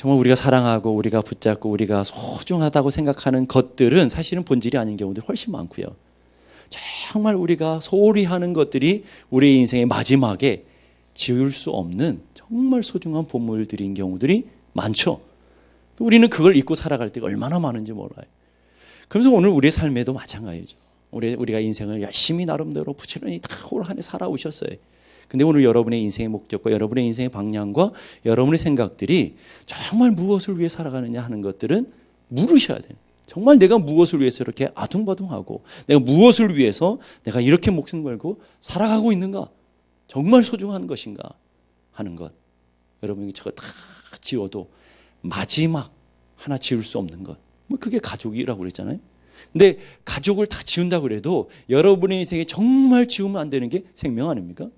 정말 우리가 사랑하고 우리가 붙잡고 우리가 소중하다고 생각하는 것들은 사실은 본질이 아닌 경우들이 훨씬 많고요. 정말 우리가 소홀히 하는 것들이 우리의 인생의 마지막에 지울 수 없는 정말 소중한 보물들인 경우들이 많죠. 또 우리는 그걸 잊고 살아갈 때가 얼마나 많은지 몰라요. 그래서 오늘 우리의 삶에도 마찬가지죠. 우리, 우리가 인생을 열심히 나름대로 부지런히 다올 한해 살아오셨어요. 근데 오늘 여러분의 인생의 목적과 여러분의 인생의 방향과 여러분의 생각들이 정말 무엇을 위해 살아가느냐 하는 것들은 물으셔야 돼요. 정말 내가 무엇을 위해서 이렇게 아둥바둥하고 내가 무엇을 위해서 내가 이렇게 목숨 걸고 살아가고 있는가? 정말 소중한 것인가 하는 것. 여러분이 저거 다 지워도 마지막 하나 지울 수 없는 것. 뭐 그게 가족이라고 그랬잖아요. 근데 가족을 다 지운다고 그래도 여러분의 인생에 정말 지우면 안 되는 게 생명 아닙니까?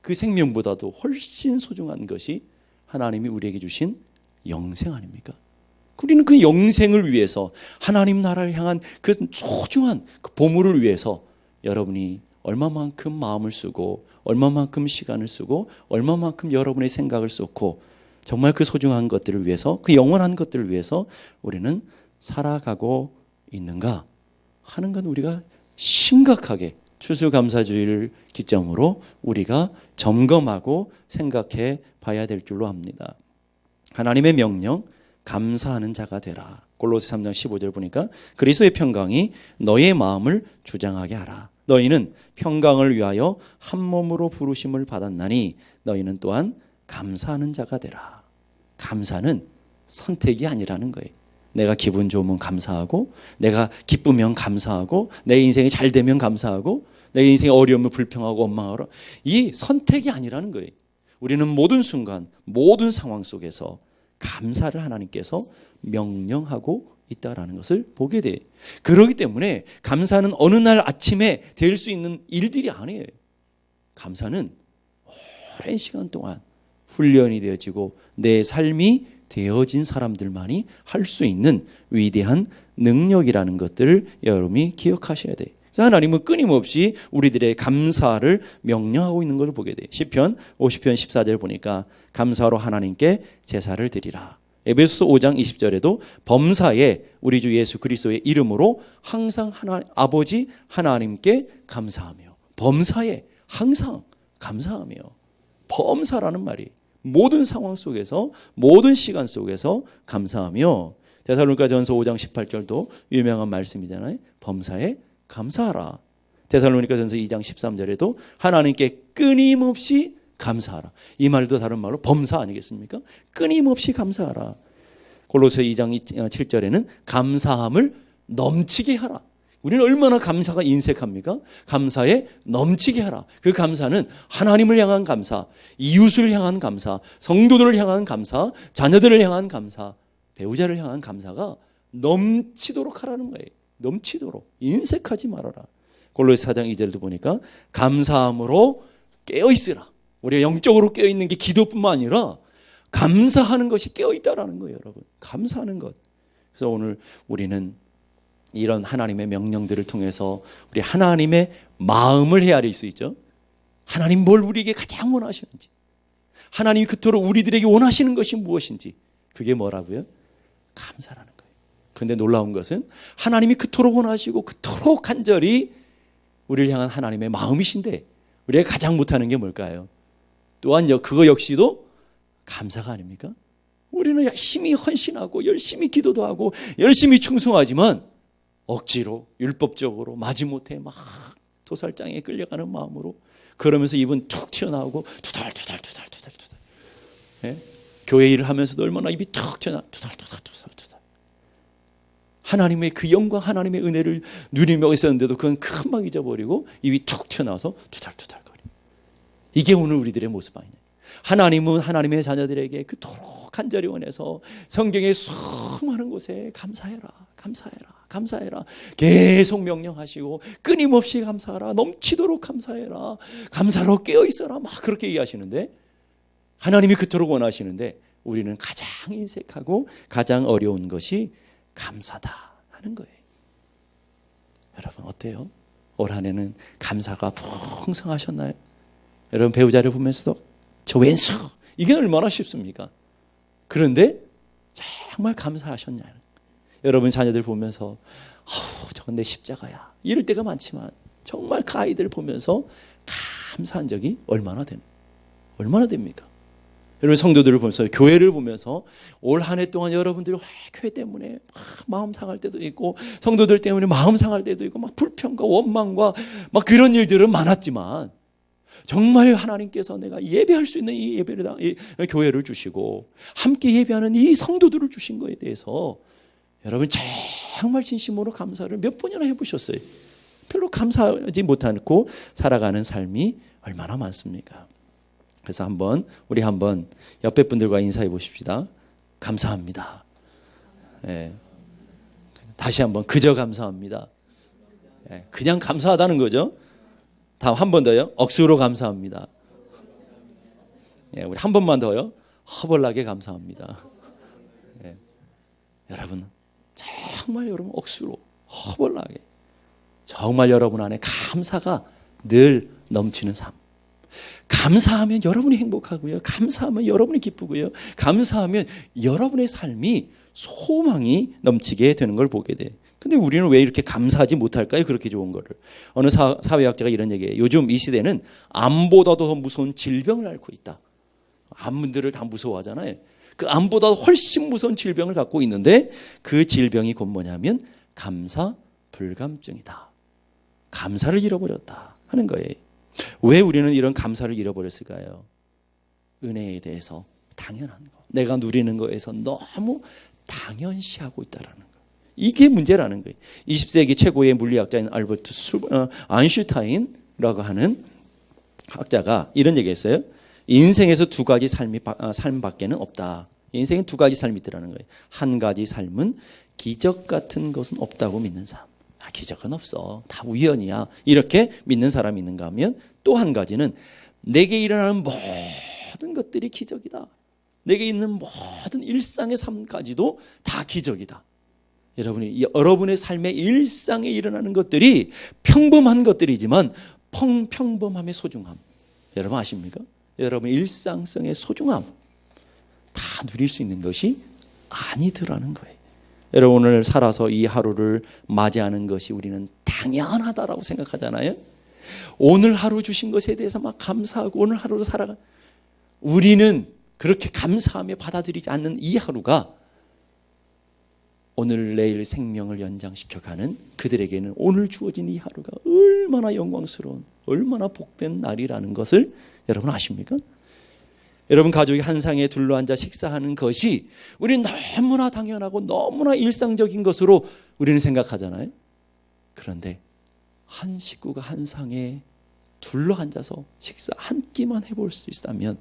그 생명보다도 훨씬 소중한 것이 하나님이 우리에게 주신 영생 아닙니까? 우리는 그 영생을 위해서 하나님 나라를 향한 그 소중한 그 보물을 위해서 여러분이 얼마만큼 마음을 쓰고 얼마만큼 시간을 쓰고 얼마만큼 여러분의 생각을 쏟고 정말 그 소중한 것들을 위해서 그 영원한 것들을 위해서 우리는 살아가고 있는가 하는 건 우리가 심각하게 추수감사주의를 기점으로 우리가 점검하고 생각해 봐야 될 줄로 합니다. 하나님의 명령 감사하는 자가 되라. 골로새 3장 15절 보니까 그리스도의 평강이 너의 마음을 주장하게 하라. 너희는 평강을 위하여 한 몸으로 부르심을 받았나니 너희는 또한 감사하는 자가 되라. 감사는 선택이 아니라는 거예요. 내가 기분 좋으면 감사하고 내가 기쁘면 감사하고 내 인생이 잘 되면 감사하고 내 인생이 어려우면 불평하고 원망하라. 이 선택이 아니라는 거예요. 우리는 모든 순간 모든 상황 속에서 감사를 하나님께서 명령하고 있다라는 것을 보게 돼. 그러기 때문에 감사는 어느 날 아침에 될 수 있는 일들이 아니에요. 감사는 오랜 시간 동안 훈련이 되어지고 내 삶이 되어진 사람들만이 할 수 있는 위대한 능력이라는 것들을 여러분이 기억하셔야 돼요. 하나님은 끊임없이 우리들의 감사를 명령하고 있는 것을 보게 돼요. 시편 50편 14절 보니까 감사로 하나님께 제사를 드리라. 에베소 5장 20절에도 범사에 우리 주 예수 그리스도의 이름으로 항상 하나 아버지 하나님께 감사하며 범사에 항상 감사하며 범사라는 말이 모든 상황 속에서 모든 시간 속에서 감사하며 데살로니가 전서 5장 18절도 유명한 말씀이잖아요. 범사에 감사하라. 데살로니가 전서 2장 13절에도 하나님께 끊임없이 감사하라. 이 말도 다른 말로 범사 아니겠습니까? 끊임없이 감사하라. 골로새 2장 7절에는 감사함을 넘치게 하라. 우리는 얼마나 감사가 인색합니까? 감사에 넘치게 하라. 그 감사는 하나님을 향한 감사, 이웃을 향한 감사, 성도들을 향한 감사, 자녀들을 향한 감사, 배우자를 향한 감사가 넘치도록 하라는 거예요. 넘치도록 인색하지 말아라. 골로새 4장 2절도 보니까 감사함으로 깨어 있으라. 우리가 영적으로 깨어 있는 게 기도뿐만 아니라 감사하는 것이 깨어 있다라는 거예요, 여러분. 감사하는 것. 그래서 오늘 우리는 이런 하나님의 명령들을 통해서 우리 하나님의 마음을 헤아릴 수 있죠. 하나님 뭘 우리에게 가장 원하시는지, 하나님이 그토록 우리들에게 원하시는 것이 무엇인지, 그게 뭐라고요? 감사라는 거예요. 그런데 놀라운 것은 하나님이 그토록 원하시고 그토록 간절히 우리를 향한 하나님의 마음이신데 우리가 가장 못하는 게 뭘까요? 또한 그거 역시도 감사가 아닙니까? 우리는 열심히 헌신하고 열심히 기도도 하고 열심히 충성하지만 억지로 율법적으로 마지못해 막 도살장에 끌려가는 마음으로 그러면서 입은 툭 튀어나오고 투달 예? 교회 일을 하면서도 얼마나 입이 툭 튀어나 투달 하나님의 그 영광 하나님의 은혜를 누리며 있었는데도 그건 금방 잊어버리고 입이 툭 튀어나와서 투달 투달 거리. 이게 오늘 우리들의 모습 아니냐 하나님은 하나님의 자녀들에게 그토록 간절히 원해서 성경의 수많은 곳에 감사해라, 감사해라, 감사해라. 계속 명령하시고 끊임없이 감사하라, 넘치도록 감사해라, 감사로 깨어 있어라. 막 그렇게 얘기하시는데 하나님이 그토록 원하시는데 우리는 가장 인색하고 가장 어려운 것이 감사다 하는 거예요. 여러분 어때요? 올 한해는 감사가 풍성하셨나요? 여러분 배우자를 보면서도 저 왼수 이게 얼마나 쉽습니까? 그런데 정말 감사하셨냐. 여러분 자녀들 보면서 아우 저건 내 십자가야. 이럴 때가 많지만 정말 그 아이들 보면서 감사한 적이 얼마나 됩 얼마나 됩니까? 여러분 성도들을 보면서 교회를 보면서 올 한 해 동안 여러분들이 와, 교회 때문에 막 마음 상할 때도 있고 성도들 때문에 마음 상할 때도 있고 막 불평과 원망과 막 그런 일들은 많았지만 정말 하나님께서 내가 예배할 수 있는 이 예배를 다- 이 교회를 주시고 함께 예배하는 이 성도들을 주신 거에 대해서 여러분 정말 진심으로 감사를 몇 번이나 해보셨어요. 별로 감사하지 못하고 살아가는 삶이 얼마나 많습니까? 그래서 한번 우리 한번 옆에 분들과 인사해 보십시다. 감사합니다. 예. 다시 한번 그저 감사합니다. 예. 그냥 감사하다는 거죠. 다음 한 번 더요. 억수로 감사합니다. 예, 우리 한 번만 더요. 허벌나게 감사합니다. 예. 여러분 정말 여러분 억수로 허벌나게 정말 여러분 안에 감사가 늘 넘치는 삶. 감사하면 여러분이 행복하고요. 감사하면 여러분이 기쁘고요. 감사하면 여러분의 삶이 소망이 넘치게 되는 걸 보게 돼. 근데 우리는 왜 이렇게 감사하지 못할까요? 그렇게 좋은 거를. 어느 사, 사회학자가 이런 얘기해요. 요즘 이 시대는 암보다도 더 무서운 질병을 앓고 있다. 암분들을 다 무서워하잖아요. 그 암보다 훨씬 무서운 질병을 갖고 있는데 그 질병이 곧 뭐냐면 감사 불감증이다. 감사를 잃어버렸다 하는 거예요. 왜 우리는 이런 감사를 잃어버렸을까요? 은혜에 대해서 당연한 거. 내가 누리는 거에서 너무 당연시하고 있다라는 거. 이게 문제라는 거예요. 20세기 최고의 물리학자인 알버트 수, 어, 안슈타인이라고 하는 학자가 이런 얘기했어요. 인생에서 두 가지 삶이 바- 아, 삶밖에는 없다. 인생엔 두 가지 삶이 있더라는 거예요. 한 가지 삶은 기적 같은 것은 없다고 믿는 사람. 아, 기적은 없어. 다 우연이야. 이렇게 믿는 사람이 있는가 하면 또 한 가지는 내게 일어나는 모든 것들이 기적이다. 내게 있는 모든 일상의 삶까지도 다 기적이다. 여러분이 이- 여러분의 삶의 일상에 일어나는 것들이 평범한 것들이지만 평, 평범함의 소중함. 여러분 아십니까? 여러분 일상성의 소중함 다 누릴 수 있는 것이 아니더라는 거예요. 여러분 오늘 살아서 이 하루를 맞이하는 것이 우리는 당연하다라고 생각하잖아요. 오늘 하루 주신 것에 대해서 막 감사하고 오늘 하루를 살아가 우리는 그렇게 감사하며 받아들이지 않는 이 하루가 오늘 내일 생명을 연장시켜 가는 그들에게는 오늘 주어진 이 하루가 얼마나 영광스러운 얼마나 복된 날이라는 것을 여러분 아십니까? 여러분 가족이 한 상에 둘러앉아 식사하는 것이 우리는 너무나 당연하고 너무나 일상적인 것으로 우리는 생각하잖아요. 그런데 한 식구가 한 상에 둘러앉아서 식사 한 끼만 해볼 수 있다면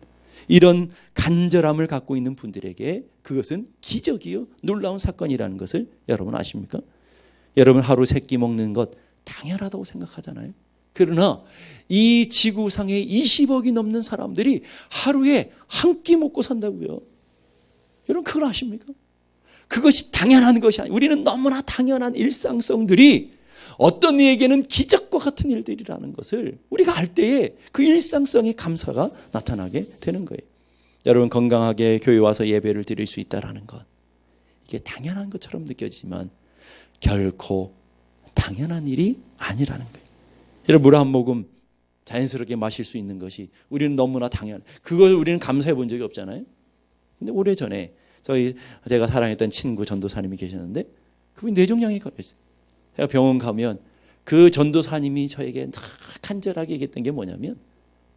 이런 간절함을 갖고 있는 분들에게 그것은 기적이요 놀라운 사건이라는 것을 여러분 아십니까? 여러분 하루 세 끼 먹는 것 당연하다고 생각하잖아요. 그러나 이 지구상에 20억이 넘는 사람들이 하루에 한 끼 먹고 산다고요. 여러분 그걸 아십니까? 그것이 당연한 것이 아니 우리는 너무나 당연한 일상성들이 어떤 이에게는 기적과 같은 일들이라는 것을 우리가 알 때에 그 일상성의 감사가 나타나게 되는 거예요. 여러분 건강하게 교회 와서 예배를 드릴 수 있다라는 것 이게 당연한 것처럼 느껴지지만 결코 당연한 일이 아니라는 거예요. 여러분 물한 모금 자연스럽게 마실 수 있는 것이 우리는 너무나 당연. 그걸 우리는 감사해 본 적이 없잖아요. 근데 오래 전에 저희 제가 사랑했던 친구 전도사님이 계셨는데 그분이 뇌종양에 걸렸어요. 제가 병원 가면 그 전도사님이 저에게 다 간절하게 얘기했던 게 뭐냐면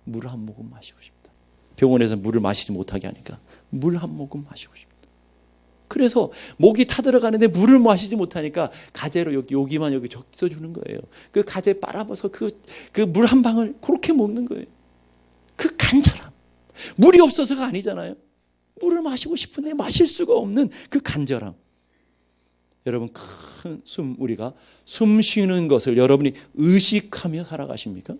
물 한 모금 마시고 싶다. 병원에서 물을 마시지 못하게 하니까 물 한 모금 마시고 싶다. 그래서 목이 타들어가는데 물을 마시지 못하니까 가재로 여기 여기만 여기 적셔 주는 거예요. 그 가재 빨아봐서 그 그 물 한 방울 그렇게 먹는 거예요. 그 간절함. 물이 없어서가 아니잖아요. 물을 마시고 싶은데 마실 수가 없는 그 간절함. 여러분 큰 숨 우리가 숨 쉬는 것을 여러분이 의식하며 살아가십니까?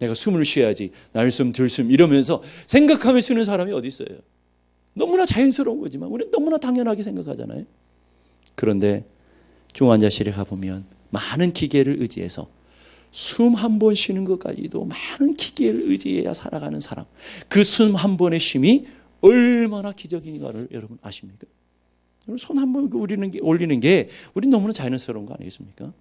내가 숨을 쉬어야지 날숨 들숨 이러면서 생각하며 쉬는 사람이 어디 있어요? 너무나 자연스러운 거지만 우리는 너무나 당연하게 생각하잖아요. 그런데 중환자실에 가보면 많은 기계를 의지해서 숨 한 번 쉬는 것까지도 많은 기계를 의지해야 살아가는 사람. 그 숨 한 번의 쉼이 얼마나 기적인가를 여러분 아십니까? 손 한번 올리는 게, 올리는 게 우리 너무나 자연스러운 거 아니겠습니까?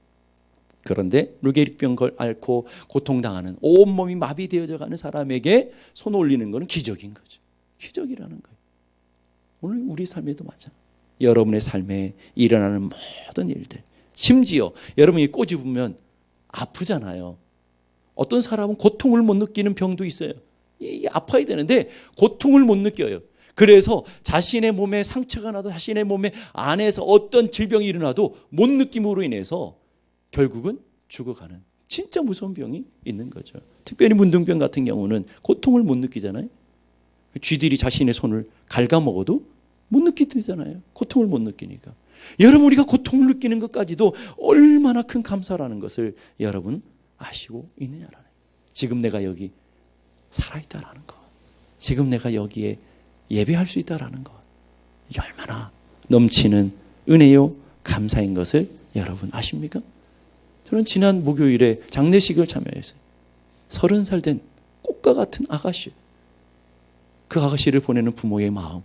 그런데 루게릭병 걸 앓고 고통당하는 온몸이 마비되어져 가는 사람에게 손 올리는 것은 기적인 거죠. 기적이라는 거예요. 오늘 우리 삶에도 맞아. 여러분의 삶에 일어나는 모든 일들. 심지어 여러분이 꼬집으면 아프잖아요. 어떤 사람은 고통을 못 느끼는 병도 있어요. 이 아파야 되는데 고통을 못 느껴요. 그래서 자신의 몸에 상처가 나도 자신의 몸에 안에서 어떤 질병이 일어나도 못 느낌으로 인해서 결국은 죽어가는 진짜 무서운 병이 있는 거죠. 특별히 문둥병 같은 경우는 고통을 못 느끼잖아요. 쥐들이 자신의 손을 갉아먹어도 못 느끼잖아요. 고통을 못 느끼니까. 여러분 우리가 고통을 느끼는 것까지도 얼마나 큰 감사라는 것을 여러분 아시고 있느냐라는 지금 내가 여기 살아있다라는 것. 지금 내가 여기에 예배할 수 있다라는 것. 이게 얼마나 넘치는 은혜요 감사인 것을 여러분 아십니까? 저는 지난 목요일에 장례식을 참여했어요. 서른 살 된 꽃과 같은 아가씨. 그 아가씨를 보내는 부모의 마음.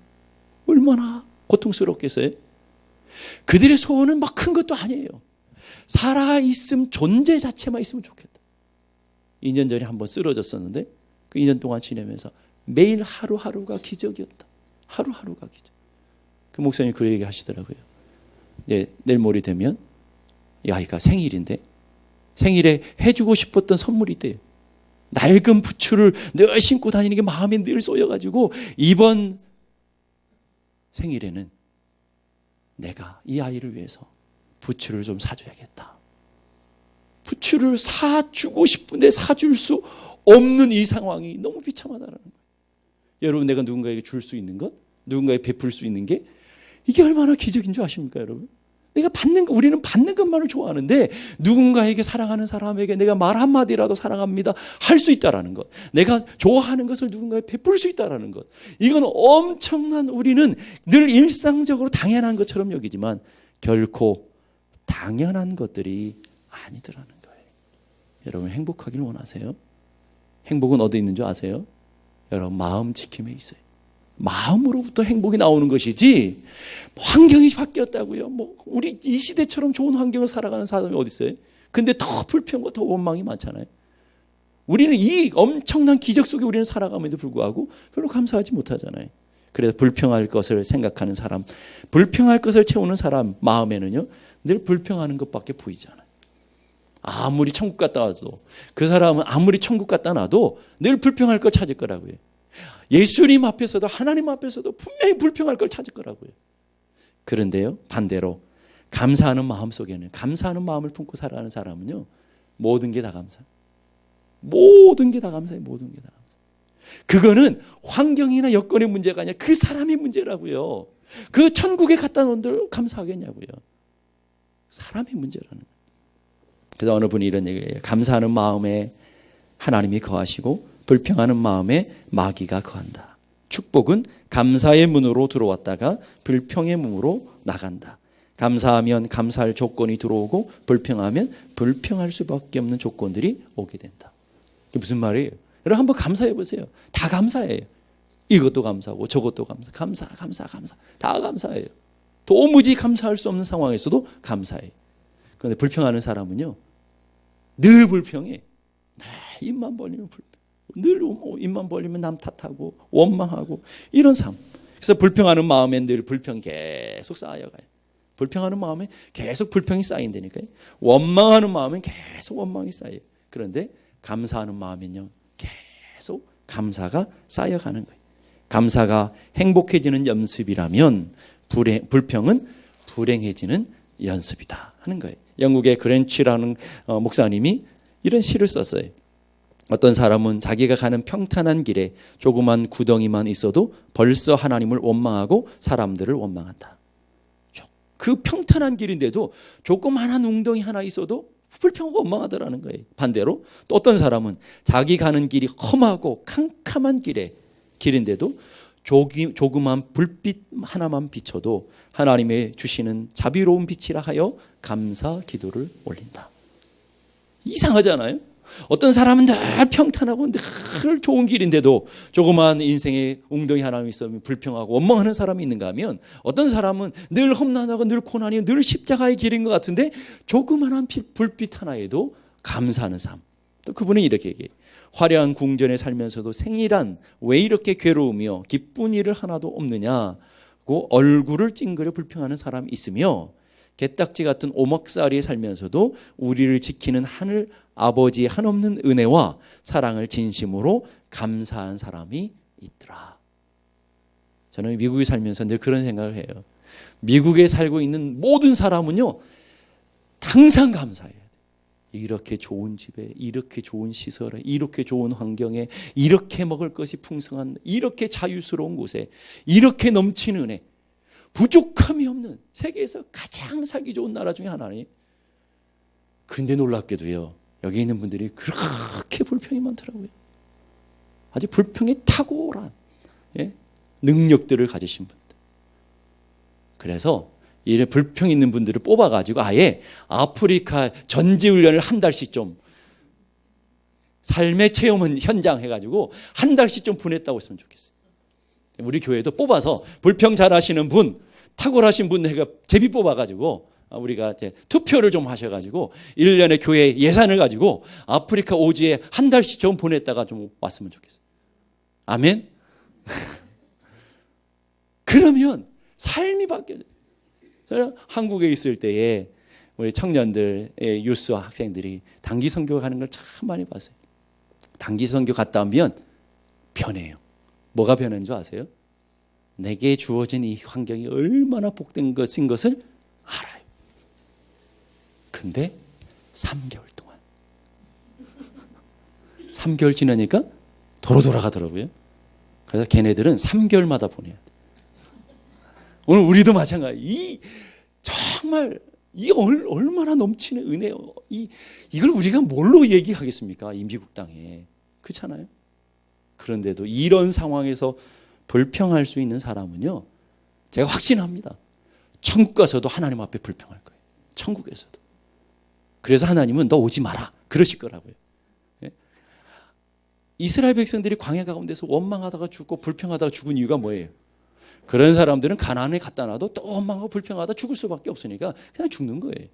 얼마나 고통스럽겠어요? 그들의 소원은 막 큰 것도 아니에요. 살아있음 존재 자체만 있으면 좋겠다. 2년 전에 한번 쓰러졌었는데 그 2년 동안 지내면서 매일 하루하루가 기적이었다. 하루하루가 기적. 그 목사님 그 얘기 하시더라고요. 네, 내일 모레 되면 이 아이가 생일인데 생일에 해주고 싶었던 선물이 있대요. 낡은 부츠를 늘 신고 다니는 게 마음에 늘 쏘여가지고 이번 생일에는 내가 이 아이를 위해서 부츠를 좀 사줘야겠다. 부츠를 사주고 싶은데 사줄 수 없는 이 상황이 너무 비참하다는 거예요. 여러분 내가 누군가에게 줄 수 있는 것, 누군가에게 베풀 수 있는 게 이게 얼마나 기적인 줄 아십니까, 여러분? 내가 받는 거, 우리는 받는 것만을 좋아하는데 누군가에게 사랑하는 사람에게 내가 말 한마디라도 사랑합니다 할 수 있다라는 것. 내가 좋아하는 것을 누군가에 베풀 수 있다라는 것. 이건 엄청난 우리는 늘 일상적으로 당연한 것처럼 여기지만 결코 당연한 것들이 아니더라는 거예요. 여러분 행복하길 원하세요? 행복은 어디 있는 줄 아세요? 여러분 마음 지킴에 있어요. 마음으로부터 행복이 나오는 것이지 환경이 바뀌었다고요. 뭐 우리 이 시대처럼 좋은 환경을 살아가는 사람이 어디 있어요? 근데 더 불평과 더 원망이 많잖아요. 우리는 이 엄청난 기적 속에 우리는 살아감에도 불구하고 별로 감사하지 못하잖아요. 그래서 불평할 것을 생각하는 사람, 불평할 것을 채우는 사람 마음에는요 늘 불평하는 것밖에 보이잖아요. 아무리 천국 갔다 와도 그 사람은 아무리 천국 갔다 놔도 늘 불평할 걸 찾을 거라고요. 예수님 앞에서도 하나님 앞에서도 분명히 불평할 걸 찾을 거라고요. 그런데요, 반대로 감사하는 마음 속에는 감사하는 마음을 품고 살아가는 사람은요, 모든 게 다 감사. 모든 게 다 감사해. 모든 게 다. 그거는 환경이나 여건의 문제가 아니라 그 사람의 문제라고요. 그 천국에 갖다 놓은들 감사하겠냐고요. 사람의 문제라는. 그래서 어느 분이 이런 얘기를 해요. 감사하는 마음에 하나님이 거하시고 불평하는 마음에 마귀가 거한다. 축복은 감사의 문으로 들어왔다가 불평의 문으로 나간다. 감사하면 감사할 조건이 들어오고 불평하면 불평할 수밖에 없는 조건들이 오게 된다. 이게 무슨 말이에요? 여러분 한번 감사해 보세요. 다 감사해요. 이것도 감사하고 저것도 감사, 감사, 감사, 감사. 다 감사해요. 도무지 감사할 수 없는 상황에서도 감사해요. 그런데 불평하는 사람은요, 늘 불평해. 네, 입만 벌리면 불평. 늘 입만 벌리면 남 탓하고 원망하고 이런 삶. 그래서 불평하는 마음에 늘 불평 계속 쌓여가요. 불평하는 마음에 계속 불평이 쌓인다니까요. 원망하는 마음에 계속 원망이 쌓여요. 그런데 감사하는 마음은요. 계속 감사가 쌓여가는 거예요. 감사가 행복해지는 연습이라면 불행, 불평은 불행해지는 연습이다 하는 거예요. 영국의 그랜치라는 어, 목사님이 이런 시를 썼어요. 어떤 사람은 자기가 가는 평탄한 길에 조그만 구덩이만 있어도 벌써 하나님을 원망하고 사람들을 원망한다. 그 평탄한 길인데도 조그만한 웅덩이 하나 있어도 불평하고 원망하더라는 거예요. 반대로 또 어떤 사람은 자기 가는 길이 험하고 캄캄한 길에 길인데도 조기, 조그만 불빛 하나만 비춰도 하나님의 주시는 자비로운 빛이라 하여 감사 기도를 올린다. 이상하잖아요. 어떤 사람은 늘 평탄하고 늘 좋은 길인데도 조그마한 인생에 웅덩이 하나 있으면 불평하고 원망하는 사람이 있는가 하면 어떤 사람은 늘 험난하고 늘 고난이 늘 십자가의 길인 것 같은데 조그마한 불빛 하나에도 감사하는 삶. 또 그분은 이렇게 얘기해요. 화려한 궁전에 살면서도 생이란 왜 이렇게 괴로우며 기쁜 일을 하나도 없느냐고 얼굴을 찡그려 불평하는 사람이 있으며 개딱지 같은 오목살이에 살면서도 우리를 지키는 하늘 아버지의 한없는 은혜와 사랑을 진심으로 감사한 사람이 있더라. 저는 미국에 살면서 늘 그런 생각을 해요. 미국에 살고 있는 모든 사람은요, 항상 감사해요. 이렇게 좋은 집에, 이렇게 좋은 시설에, 이렇게 좋은 환경에, 이렇게 먹을 것이 풍성한, 이렇게 자유스러운 곳에, 이렇게 넘치는 은혜, 부족함이 없는 세계에서 가장 살기 좋은 나라 중에 하나니. 근데 놀랍게도요, 여기 있는 분들이 그렇게 불평이 많더라고요. 아주 불평이 탁월한 예? 능력들을 가지신 분들. 그래서 이래 불평 있는 분들을 뽑아가지고 아예 아프리카 전지훈련을 한 달씩 좀 삶의 체험은 현장 해가지고 한 달씩 좀 보냈다고 했으면 좋겠어요. 우리 교회도 뽑아서 불평 잘 하시는 분, 탁월하신 분 해가 제비 뽑아가지고 우리가 이제 투표를 좀 하셔가지고 1년에 교회 예산을 가지고 아프리카 오지에 한 달씩 좀 보냈다가 좀 왔으면 좋겠어요. 아멘? 그러면 삶이 바뀌어요. 한국에 있을 때에 우리 청년들, 유스 학생들이 단기 선교 가는 걸 참 많이 봤어요. 단기 선교 갔다 오면 변해요. 뭐가 변하는 줄 아세요? 내게 주어진 이 환경이 얼마나 복된 것인 것을 알아요. 근데 3개월 동안 3개월 지나니까 도로 돌아가더라고요. 그래서 걔네들은 3개월마다 보내야 돼. 오늘 우리도 마찬가지. 이 정말 이 얼마나 넘치는 은혜요. 이 이걸 우리가 뭘로 얘기하겠습니까? 이 미국 땅에 그렇잖아요. 그런데도 이런 상황에서 불평할 수 있는 사람은요, 제가 확신합니다. 천국 가서도 하나님 앞에 불평할 거예요. 천국에서도. 그래서 하나님은 너 오지 마라. 그러실 거라고요. 예? 이스라엘 백성들이 광야 가운데서 원망하다가 죽고 불평하다가 죽은 이유가 뭐예요? 그런 사람들은 가난에 갖다 놔도 또 원망하고 불평하다 죽을 수밖에 없으니까 그냥 죽는 거예요.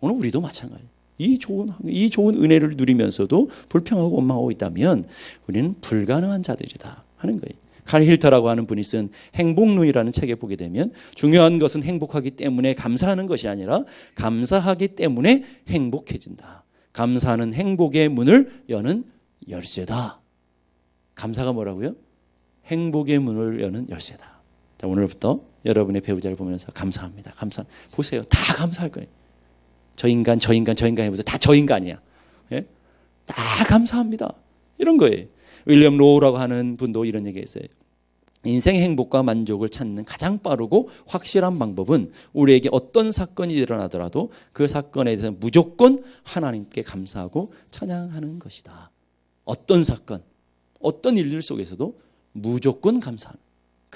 오늘 우리도 마찬가지. 이 좋은 이 좋은 은혜를 누리면서도 불평하고 원망하고 있다면 우리는 불가능한 자들이다 하는 거예요. 칼 힐터라고 하는 분이 쓴 행복론이라는 책에 보게 되면 중요한 것은 행복하기 때문에 감사하는 것이 아니라 감사하기 때문에 행복해진다. 감사는 행복의 문을 여는 열쇠다. 감사가 뭐라고요? 행복의 문을 여는 열쇠다. 자, 오늘부터 여러분의 배우자를 보면서 감사합니다. 감사. 보세요. 다 감사할 거예요. 저 인간, 저 인간, 저 인간 해보세요. 다 저 인간이야. 예? 다 감사합니다. 이런 거예요. 윌리엄 로우라고 하는 분도 이런 얘기 했어요. 인생 행복과 만족을 찾는 가장 빠르고 확실한 방법은 우리에게 어떤 사건이 일어나더라도 그 사건에 대해서 무조건 하나님께 감사하고 찬양하는 것이다. 어떤 사건, 어떤 일들 속에서도 무조건 감사하는.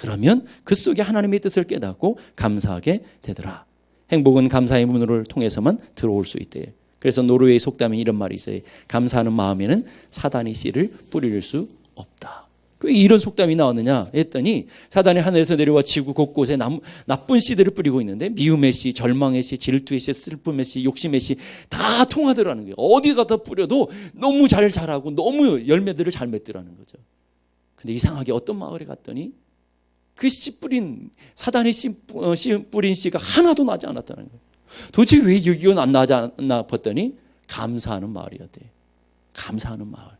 그러면 그 속에 하나님의 뜻을 깨닫고 감사하게 되더라. 행복은 감사의 문을 통해서만 들어올 수 있대요. 그래서 노르웨이 속담에 이런 말이 있어요. 감사하는 마음에는 사단이 씨를 뿌릴 수 없다. 왜 이런 속담이 나왔느냐 했더니 사단이 하늘에서 내려와 지구 곳곳에 남, 나쁜 씨들을 뿌리고 있는데 미움의 씨, 절망의 씨, 질투의 씨, 슬픔의 씨, 욕심의 씨 다 통하더라는 거예요. 어디 가다 뿌려도 너무 잘 자라고 너무 열매들을 잘 맺더라는 거죠. 근데 이상하게 어떤 마을에 갔더니 그 씨 뿌린 사단의 씨, 어, 씨가 하나도 나지 않았다는 거예요. 도대체 왜 여기가 안 나지 않나 봤더니 감사하는 마을이었대. 감사하는 마을.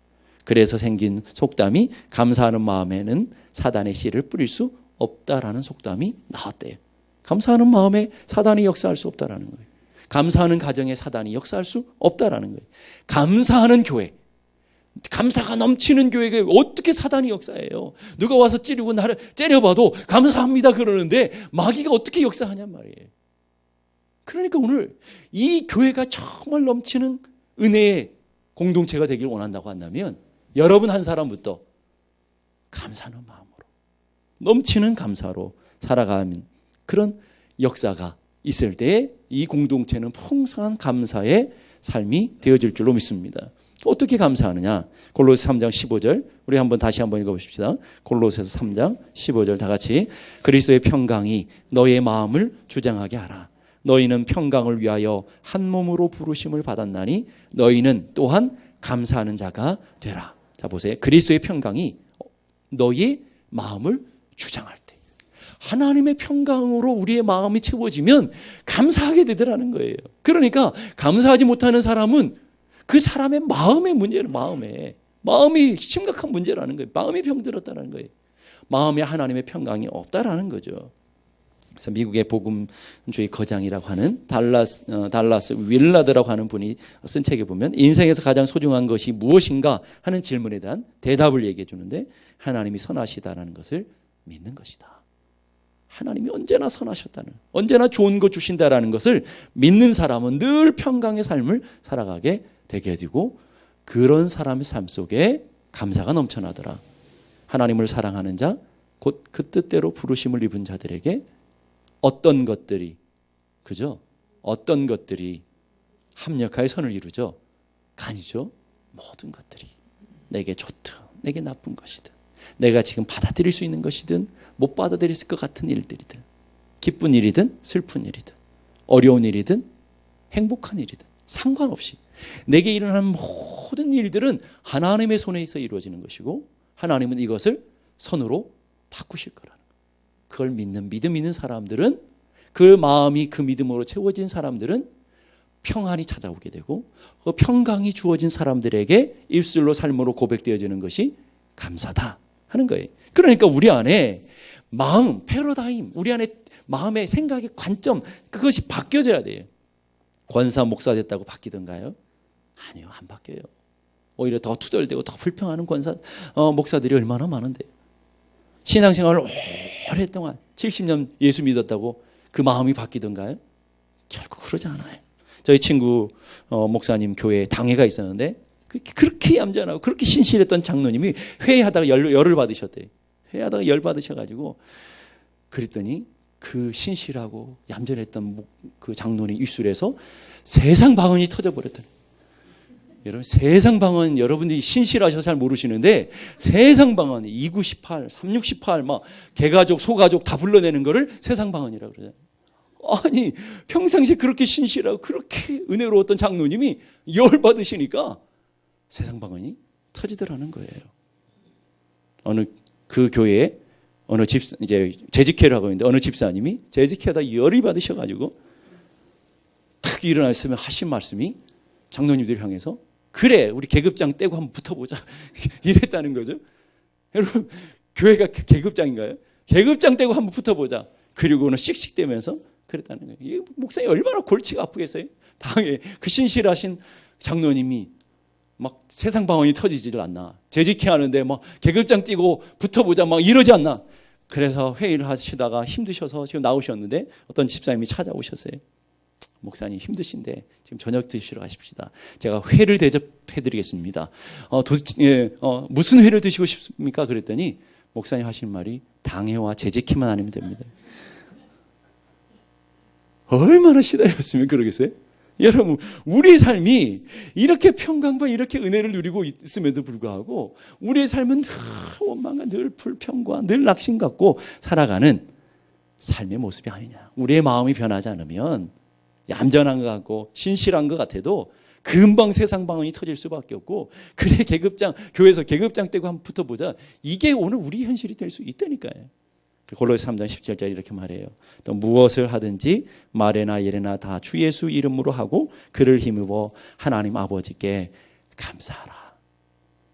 그래서 생긴 속담이 감사하는 마음에는 사단의 씨를 뿌릴 수 없다라는 속담이 나왔대요. 감사하는 마음에 사단이 역사할 수 없다라는 거예요. 감사하는 가정에 사단이 역사할 수 없다라는 거예요. 감사하는 교회, 감사가 넘치는 교회가 어떻게 사단이 역사해요? 누가 와서 찌르고 나를 째려봐도 감사합니다 그러는데 마귀가 어떻게 역사하냔 말이에요. 그러니까 오늘 이 교회가 정말 넘치는 은혜의 공동체가 되길 원한다고 한다면 여러분 한 사람부터 감사하는 마음으로 넘치는 감사로 살아가는 그런 역사가 있을 때 이 공동체는 풍성한 감사의 삶이 되어질 줄로 믿습니다. 어떻게 감사하느냐? 골로새 3장 15절 우리 한번 다시 한번 읽어 보십시다. 골로새서 3장 15절 다 같이 그리스도의 평강이 너의 마음을 주장하게 하라. 너희는 평강을 위하여 한 몸으로 부르심을 받았나니 너희는 또한 감사하는 자가 되라. 자 보세요. 그리스도의 평강이 너의 마음을 주장할 때 하나님의 평강으로 우리의 마음이 채워지면 감사하게 되더라는 거예요. 그러니까 감사하지 못하는 사람은 그 사람의 마음의 문제는 마음에 마음이 심각한 문제라는 거예요. 마음이 병들었다는 거예요. 마음에 하나님의 평강이 없다라는 거죠. 그래서 미국의 복음주의 거장이라고 하는 달라스 어, 달라스 윌라드라고 하는 분이 쓴 책에 보면 인생에서 가장 소중한 것이 무엇인가 하는 질문에 대한 대답을 얘기해 주는데 하나님이 선하시다라는 것을 믿는 것이다. 하나님이 언제나 선하셨다는 언제나 좋은 것 주신다라는 것을 믿는 사람은 늘 평강의 삶을 살아가게 되게 되고 그런 사람의 삶 속에 감사가 넘쳐나더라. 하나님을 사랑하는 자, 곧 그 뜻대로 부르심을 입은 자들에게 어떤 것들이 그죠? 어떤 것들이 합력하여 선을 이루죠? 아니죠. 모든 것들이 내게 좋든 내게 나쁜 것이든 내가 지금 받아들일 수 있는 것이든 못 받아들일 것 같은 일들이든 기쁜 일이든 슬픈 일이든 어려운 일이든 행복한 일이든 상관없이 내게 일어나는 모든 일들은 하나님의 손에 있어 이루어지는 것이고 하나님은 이것을 선으로 바꾸실 거라는 거예요. 그걸 믿는 믿음 있는 사람들은 그 마음이 그 믿음으로 채워진 사람들은 평안이 찾아오게 되고 그 평강이 주어진 사람들에게 입술로 삶으로 고백되어지는 것이 감사다 하는 거예요. 그러니까 우리 안에 마음, 패러다임, 우리 안에 마음의 생각의 관점 그것이 바뀌어져야 돼요. 권사 목사 됐다고 바뀌던가요? 아니요, 안 바뀌어요. 오히려 더 투덜대고 더 불평하는 권사 어, 목사들이 얼마나 많은데 신앙생활을 오랫동안 70년 예수 믿었다고 그 마음이 바뀌던가요? 결코 그러지 않아요. 저희 친구 어, 목사님 교회에 당회가 있었는데 그렇게 얌전하고 그렇게 신실했던 장로님이 회의하다가 열, 열을 받으셨대요. 회의하다가 열 받으셔가지고 그랬더니 그 신실하고 얌전했던 그 장로님 입술에서 세상 방언이 터져버렸더니 여러분 세상 방언 여러분들이 신실하셔서 잘 모르시는데 세상 방언 2918, 3618, 막 개가족, 소가족 다 불러내는 거를 세상 방언이라고 그러잖아요. 아니 평상시에 그렇게 신실하고 그렇게 은혜로웠던 장로님이 열 받으시니까 세상 방언이 터지더라는 거예요. 어느 그 교회에 어느 집 이제 재직회를 하고 있는데 어느 집사님이 재직회하다 열이 받으셔가지고 탁 일어났으면 하신 말씀이 장로님들 향해서 그래 우리 계급장 떼고 한번 붙어보자 이랬다는 거죠. 여러분 교회가 계급장인가요? 계급장 떼고 한번 붙어보자. 그리고는 씩씩대면서 그랬다는 거예요. 목사님 얼마나 골치가 아프겠어요? 당에 그 신실하신 장로님이 막 세상 방언이 터지지를 않나. 재직해 하는데 막 계급장 띄고 붙어보자 막 이러지 않나. 그래서 회의를 하시다가 힘드셔서 지금 나오셨는데 어떤 집사님이 찾아오셨어요. 목사님 힘드신데 지금 저녁 드시러 가십시다. 제가 회를 대접해 드리겠습니다. 어, 도, 예, 어, 무슨 회를 드시고 싶습니까? 그랬더니 목사님 하신 말이 당회와 재직회만 아니면 됩니다. 얼마나 시달렸으면 그러겠어요? 여러분, 우리의 삶이 이렇게 평강과 이렇게 은혜를 누리고 있음에도 불구하고 우리의 삶은 늘 원망과 늘 불평과 늘 낙심 갖고 살아가는 삶의 모습이 아니냐. 우리의 마음이 변하지 않으면 얌전한 것 같고 신실한 것 같아도 금방 세상 방언이 터질 수밖에 없고 그래 계급장 교회에서 계급장 떼고 한번 붙어보자 이게 오늘 우리 현실이 될 수 있다니까요. 그 골로새 3장 17절 이렇게 말해요. 또 무엇을 하든지 말에나 예래나 다 주 예수 이름으로 하고 그를 힘입어 하나님 아버지께 감사하라.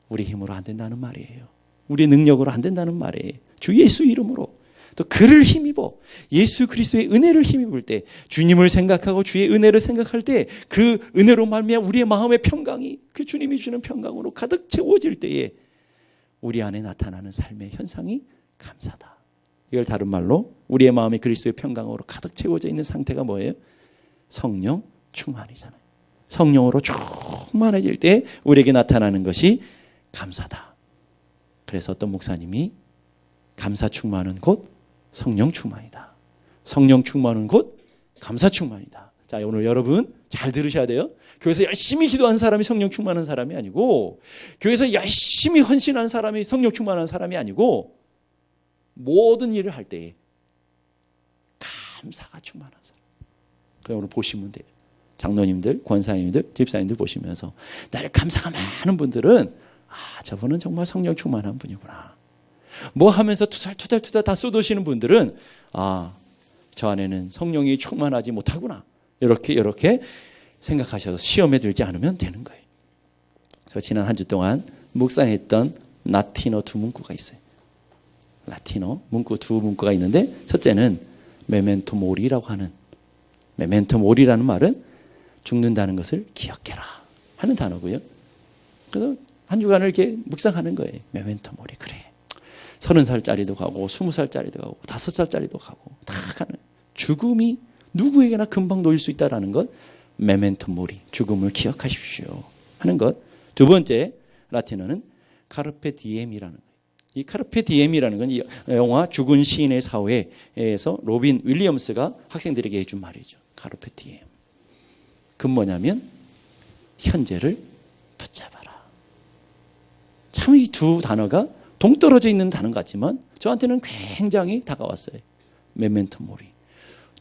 우리 힘으로 안 된다는 말이에요. 우리 능력으로 안 된다는 말이에요. 주 예수 이름으로 또 그를 힘입어 예수 그리스도의 은혜를 힘입을 때 주님을 생각하고 주의 은혜를 생각할 때 그 은혜로 말미암아 우리의 마음의 평강이 그 주님이 주는 평강으로 가득 채워질 때에 우리 안에 나타나는 삶의 현상이 감사다. 이걸 다른 말로 우리의 마음이 그리스도의 평강으로 가득 채워져 있는 상태가 뭐예요? 성령 충만이잖아요. 성령으로 충만해질 때 우리에게 나타나는 것이 감사다. 그래서 어떤 목사님이 감사 충만은 곧 성령 충만이다. 성령 충만은 곧 감사 충만이다. 자, 오늘 여러분 잘 들으셔야 돼요. 교회에서 열심히 기도하는 사람이 성령 충만한 사람이 아니고 교회에서 열심히 헌신하는 사람이 성령 충만한 사람이 아니고 모든 일을 할 때에 감사가 충만한 사람. 그 오늘 보시면 돼요. 장로님들, 권사님들, 집사님들 보시면서 날 감사가 많은 분들은 아 저분은 정말 성령 충만한 분이구나. 뭐 하면서 투덜투덜투덜 다 쏟으시는 분들은 아 저 안에는 성령이 충만하지 못하구나. 이렇게 이렇게 생각하셔서 시험에 들지 않으면 되는 거예요. 저 지난 한 주 동안 묵상했던 라틴어 두 문구가 있어요. 라틴어 문구 두 문구가 있는데 첫째는 메멘토 모리라고 하는 메멘토 모리라는 말은 죽는다는 것을 기억해라 하는 단어고요. 그래서 한 주간을 이렇게 묵상하는 거예요. 메멘토 모리 그래. 서른 살짜리도 가고 스무 살짜리도 가고 다섯 살짜리도 가고 다 가는 죽음이 누구에게나 금방 놓일 수 있다라는 것 메멘토 모리 죽음을 기억하십시오 하는 것. 두 번째 라틴어는 카르페 디엠이라는 거예요. 이 카르페 디엠이라는 건 이 영화 죽은 시인의 사회에서 로빈 윌리엄스가 학생들에게 해준 말이죠. 카르페 디엠. 그 뭐냐면 현재를 붙잡아라. 참 이 두 단어가 동떨어져 있는 단어 같지만 저한테는 굉장히 다가왔어요. 메멘토 모리.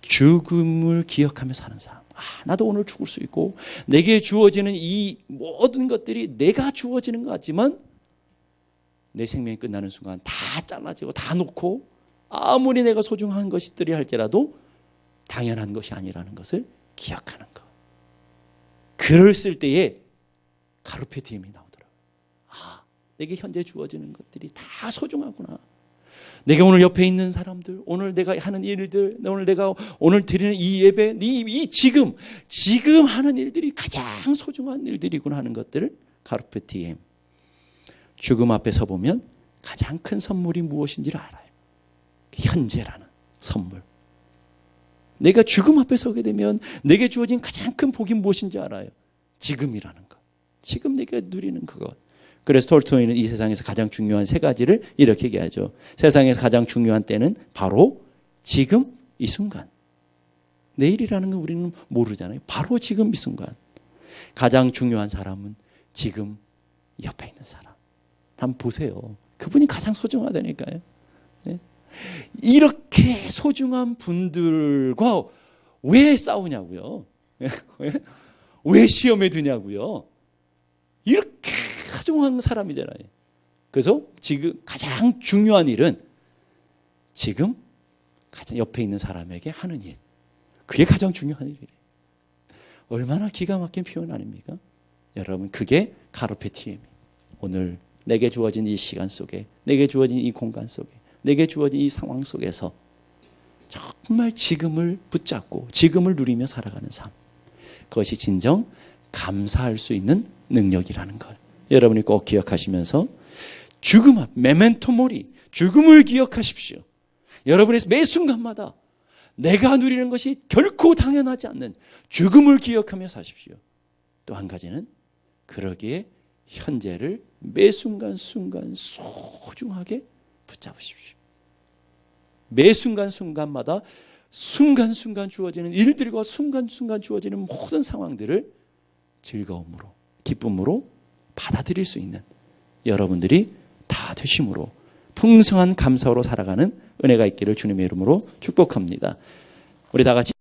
죽음을 기억하며 사는 삶. 아, 나도 오늘 죽을 수 있고 내게 주어지는 이 모든 것들이 내가 주어지는 것 같지만 내 생명이 끝나는 순간 다 잘라지고 다 놓고 아무리 내가 소중한 것들이 할지라도 당연한 것이 아니라는 것을 기억하는 것. 글을 쓸 때에 나오더라고요. 아, 내게 현재 주어지는 것들이 다 소중하구나. 내가 오늘 옆에 있는 사람들, 오늘 내가 하는 일들, 오늘 내가 오늘 드리는 이 예배, 이, 이 지금, 지금 하는 일들이 가장 소중한 일들이구나 하는 것들을 카르페 디엠. 죽음 앞에 서 보면 가장 큰 선물이 무엇인지를 알아요. 현재라는 선물. 내가 죽음 앞에 서게 되면 내게 주어진 가장 큰 복이 무엇인지 알아요. 지금이라는 것. 지금 내가 누리는 그것. 그래서 톨토이는 이 세상에서 가장 중요한 세 가지를 이렇게 얘기하죠. 세상에서 가장 중요한 때는 바로 지금 이 순간. 내일이라는 건 우리는 모르잖아요. 바로 지금 이 순간. 가장 중요한 사람은 지금 옆에 있는 사람. 한번 보세요. 그분이 가장 소중하다니까요. 네? 이렇게 소중한 분들과 왜 싸우냐고요? 왜? 왜 시험에 드냐고요? 이렇게 소중한 사람이잖아요. 그래서 지금 가장 중요한 일은 지금 가장 옆에 있는 사람에게 하는 일. 그게 가장 중요한 일이에요. 얼마나 기가 막힌 표현 아닙니까? 여러분, 그게 카르페티엠이 오늘 내게 주어진 이 시간 속에, 내게 주어진 이 공간 속에, 내게 주어진 이 상황 속에서 정말 지금을 붙잡고 지금을 누리며 살아가는 삶. 그것이 진정 감사할 수 있는 능력이라는 걸 여러분이 꼭 기억하시면서 죽음 앞 메멘토 모리 죽음을 기억하십시오. 여러분의 매 순간마다 내가 누리는 것이 결코 당연하지 않는 죽음을 기억하며 사십시오. 또 한 가지는 그러기에 현재를 매 순간 순간 소중하게 붙잡으십시오. 매 순간 순간마다 순간순간 주어지는 일들과 순간순간 주어지는 모든 상황들을 즐거움으로 기쁨으로 받아들일 수 있는 여러분들이 다 되심으로 풍성한 감사로 살아가는 은혜가 있기를 주님의 이름으로 축복합니다. 우리 다 같이